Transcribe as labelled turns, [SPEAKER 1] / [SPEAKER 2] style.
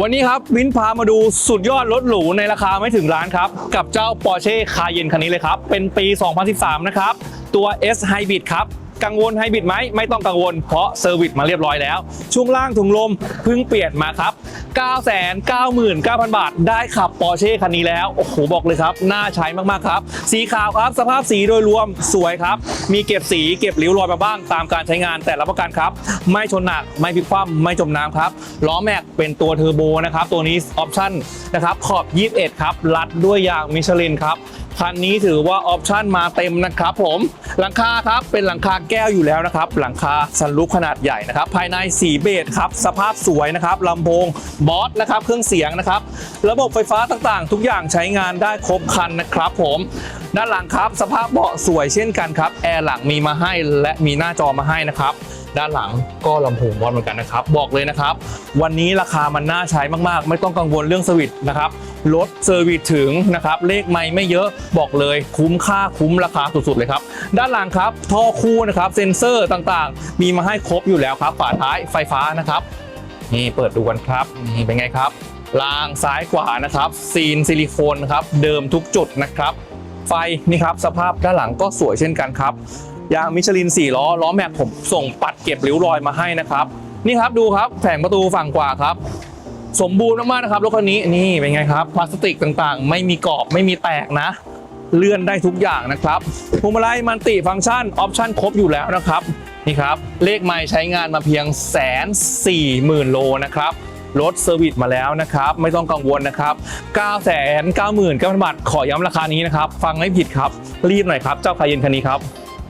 [SPEAKER 1] วันนี้ครับวินพามาดูสุดยอดรถหรูในราคาไม่ถึงล้านครับ กับเจ้า Porsche Cayenne คันนี้เลยครับ เป็นปี 2013 นะครับ ตัว S Hybrid ครับกังวลไฮบริดไหมไม่ต้องกังวลเพราะเซอร์วิสมาเรียบร้อยแล้ว ช่วงล่างถุงลมเพิ่งเปลี่ยนมาครับ 999,000 บาท ได้ขับปอร์เช่คันนี้แล้ว โอ้โห บอกเลยครับ น่าใช้มากๆครับ สีขาวครับ สภาพสีโดยรวมสวยครับ มีเก็บสีเก็บริ้วรอยมาบ้างตามการใช้งานแต่รับประกันครับ ไม่ชนหนัก ไม่พลิกคว่ำไม่จมน้ำครับ ล้อแม็กเป็นตัวเทอร์โบนะครับ ตัวนี้ออปชั่นนะครับขอบ 21 ครับ รัดด้วยยางมิชลินครับ คันนี้ถือว่าออปชั่นมาเต็มนะครับผมหลังคาครับเป็นหลังคาแก้วอยู่แล้วนะครับหลังคาซันรูฟขนาดใหญ่นะครับภายในสีเบจครับสภาพสวยนะครับลำโพงบอสนะครับเครื่องเสียงนะครับระบบไฟฟ้าต่างๆ ทุกอย่างใช้งานได้ครบครันนะครับผมด้านหลังครับสภาพเบาะสวยเช่นกันครับแอร์หลังมีมาให้และมีหน้าจอมาให้นะครับ ด้านหลังก็ลำโพงบอสเหมือนกันนะครับ บอกเลยนะครับ วันนี้ราคามันน่าใช้มากๆ ไม่ต้องกังวลเรื่องสวิตช์นะครับรถเซอร์วิสถึงนะครับเลขไม่ไม่เยอะบอกเลยคุ้มค่าคุ้มราคาสุดๆเลยครับ ด้านหลังครับท่อคู่นะครับเซ็นเซอร์ต่างๆ มีมาให้ครบอยู่แล้วครับฝาท้ายไฟฟ้านะครับนี่เปิดดูกันครับนี่เป็นไงครับรางซ้ายขวานะครับซีนซิลิโคนครับเดิมทุกจุดนะครับ ไฟนี่ครับสภาพด้านหลังก็สวยเช่นกันครับ ยางมิชลิน 4 ล้อ ล้อแม็กผมส่งปัดเก็บริ้วรอยมาให้นะครับ นี่ครับดูครับแผงประตูฝั่งขวาครับ สมบูรณ์มากๆนะครับรถคันนี้นี่เป็นไงครับพลาสติกต่างๆ ไม่มีกรอบไม่มีแตกนะ เลื่อนได้ทุกอย่างนะครับพวงมาลัยมันติฟังก์ชันออปชั่นครบอยู่แล้วนะครับนี่ครับเลขไม่ใช้งานมาเพียงแสนสี่หมื่นโลนะครับรถเซอร์วิสมาแล้วนะครับ ไม่ต้องกังวลนะครับ 9 9 9 0 0 0 0บาท ขอย้ำราคานี้นะครับ ฟังไม่ผิดครับ รีบหน่อยครับ เจ้าคาเย็นคันนี้ครับ